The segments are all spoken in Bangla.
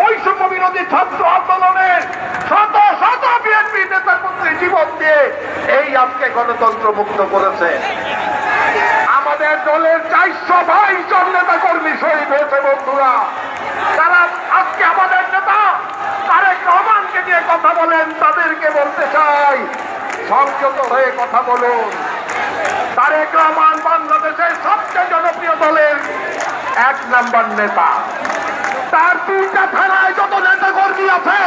বৈষম্য বিরোধী ছাত্র আন্দোলনের শত শত বিএনপি নেতা দিয়ে এই আজকে গণতন্ত্র মুক্ত করেছে। আমাদের দলের চারশো বাইশ জন নেতা কর্মী শহীদ হয়েছে বন্ধুরা তারা আজকে আমাদের নেতা তারেক রহমানকে নিয়ে কথা বলেন, তাদেরকে বলতে চাই। সংযত হয়ে কথা বলুন। তারেক রহমান বাংলাদেশের সবচেয়ে জনপ্রিয় দলের এক নাম্বার নেতা। তার দুইটা থানায় যত নেতা কর্মী আছে,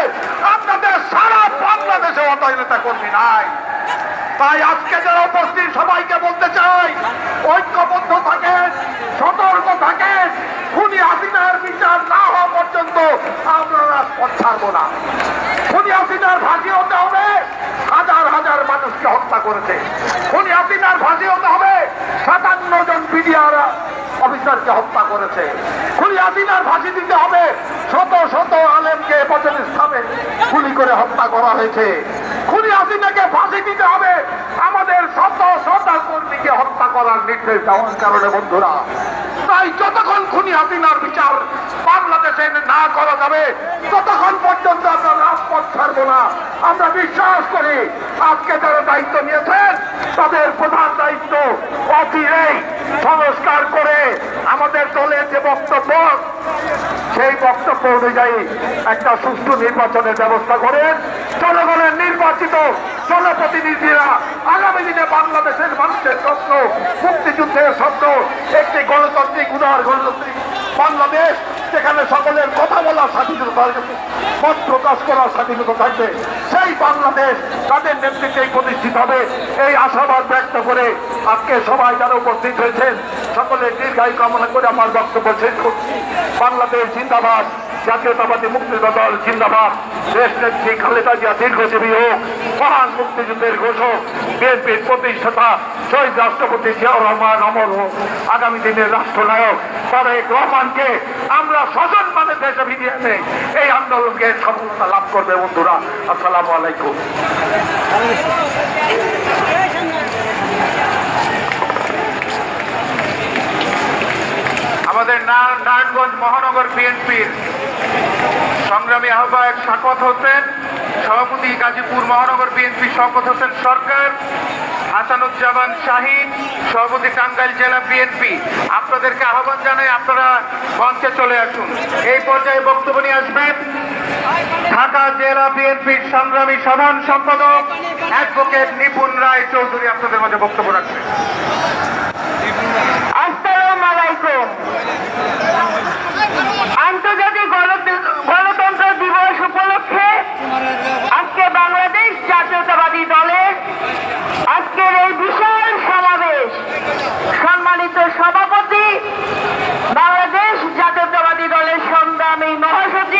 আপনাদের সারা বাংলাদেশে অত নেতা কর্মী নাই। তাই আজকে যারা উপস্থিত, সবাইকে বলতে চাই, ঐক্যবদ্ধ থাকেন, সতর্ক থাকেন। খুনি হাসিনার বিচার না হওয়া পর্যন্ত আমরা রাজপথ ছাড়বো না খুনি হাসিনার ফাঁসি হতে হবে হাজার হাজার মানুষকে হত্যা করেছে। খুনি হাসিনার ফাঁসি হতে হবে। সাতান্ন জন বিডিআর অফিসারকে হত্যা করেছে। আমাদের হত্যা করার কারণে বন্ধুরা। তাই যতক্ষণ খুনি বিচার বাংলাদেশে না করা যাবে, ততক্ষণ পর্যন্ত ছাড়বো না, আমরা বিশ্বাস করি আজকে যারা দায়িত্ব নিয়েছেন, তাদের প্রধান দায়িত্ব অচিরেই সংস্কার করে আমাদের দলের যে বক্তব্য, সেই বক্তব্য অনুযায়ী একটা সুষ্ঠু নির্বাচনের ব্যবস্থা করেন। জনগণের নির্বাচিত জনপ্রতিনিধিরা আগামী দিনে বাংলাদেশের মানুষের স্বপ্ন, মুক্তিযুদ্ধের স্বপ্ন, একটি গণতান্ত্রিক উদার গণতান্ত্রিক বাংলাদেশ যেখানে সকলের কথা বলার স্বাধীনতা থাকবে মত প্রকাশ করার স্বাধীনতা থাকবে। সেই বাংলাদেশ তাদের নেতৃত্বেই প্রতিষ্ঠিত হবে। এই আশাবাদ ব্যক্ত করে আজকে সবাই যারা উপস্থিত হয়েছেন সকলের দীর্ঘায়ু কামনা করে আমার বক্তব্য শেষ করছি। বাংলাদেশ জিন্দাবাদ, জাতীয়তাবাদী মুক্তিযোদ্ধা দল জিন্দাবাদ। দেশ নেত্রী খালেদা জিয়া দীর্ঘজীবী হোক, মহান মুক্তিযুদ্ধের ঘোষক, বিএনপির প্রতিষ্ঠাতা, শহীদ রাষ্ট্রপতি জিয়াউর রহমান অমর হোক, আগামী দিনের রাষ্ট্রনায়ক তারেক রহমানকে আমরা স্বজন মানে এই আন্দোলনকে সফলতা লাভ করবে বন্ধুরা। আসসালামু আলাইকুম। আমাদের নারায়ণগঞ্জ মহানগর বিএনপির সংগ্রামী আহ্বায়ক শাকত হোসেন, সভাপতি গাজীপুর মহানগর বিএনপি শওকত হোসেন সরকার, হাসানুজ্জামান শাহিন, সভাপতি টাঙ্গাইল জেলা বিএনপি। আপনাদেরকে আহ্বান জানাই আপনারা মঞ্চে চলে আসুন। এই পর্যায়ে বক্তব্য নিয়ে আসবেন ঢাকা জেলা বিএনপির সংগ্রামী সাধারণ সম্পাদক অ্যাডভোকেট নিপুণ রায় চৌধুরী। আপনাদের মাঝে বক্তব্য রাখবেন।